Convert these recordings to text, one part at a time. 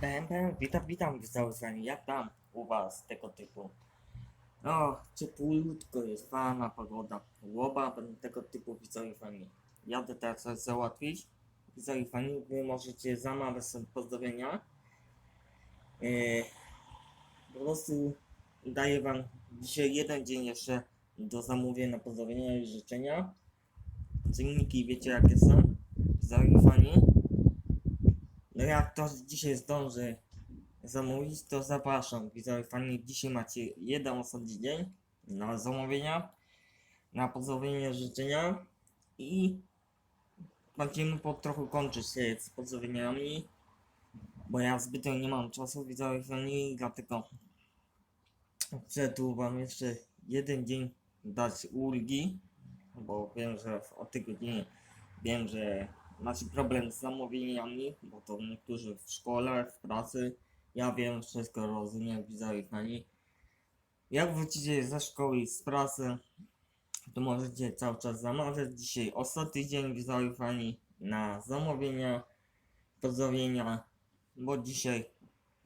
Bam, witam, witam widzowie, jak tam u was tego typu? O, ciepłutko jest, fajna pogoda, łoba, tego typu widzowie fani. Jadę teraz coś załatwić. Widzowie fani, wy możecie zamawiać sobie pozdrowienia. Yy, po prostu daję wam dzisiaj jeden dzień jeszcze do zamówienia pozdrowienia i życzenia. Cenniki wiecie jakie są, widzowie fani. No jak ktoś dzisiaj zdąży zamówić, to zapraszam. Widzowie fani, dzisiaj macie jeden ostatni dzień na zamówienia, na pozdrowienie życzenia i będziemy po trochu kończyć się z pozdrowieniami, bo ja zbytnio nie mam czasu, widzowie fani, dlatego chcę tu wam jeszcze jeden dzień dać ulgi, bo wiem, że o tej godzinie wiem, że macie problem z zamówieniami, bo to niektórzy w szkole, w pracy. Ja wiem, wszystko rozumiem, widzowie fani. Jak wrócicie ze szkoły i z pracy, to możecie cały czas zamawiać. Dzisiaj ostatni dzień, widzowie fani, na zamówienia, pozdrowienia, bo dzisiaj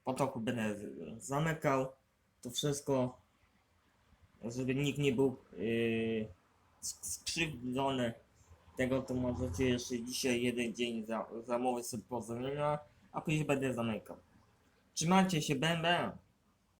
po toku będę zamykał to wszystko, żeby nikt nie był yy, sk- skrzywdzony tego to możecie jeszcze dzisiaj jeden dzień za, zamówić sobie a później będę zamykał. Trzymajcie się, bębę!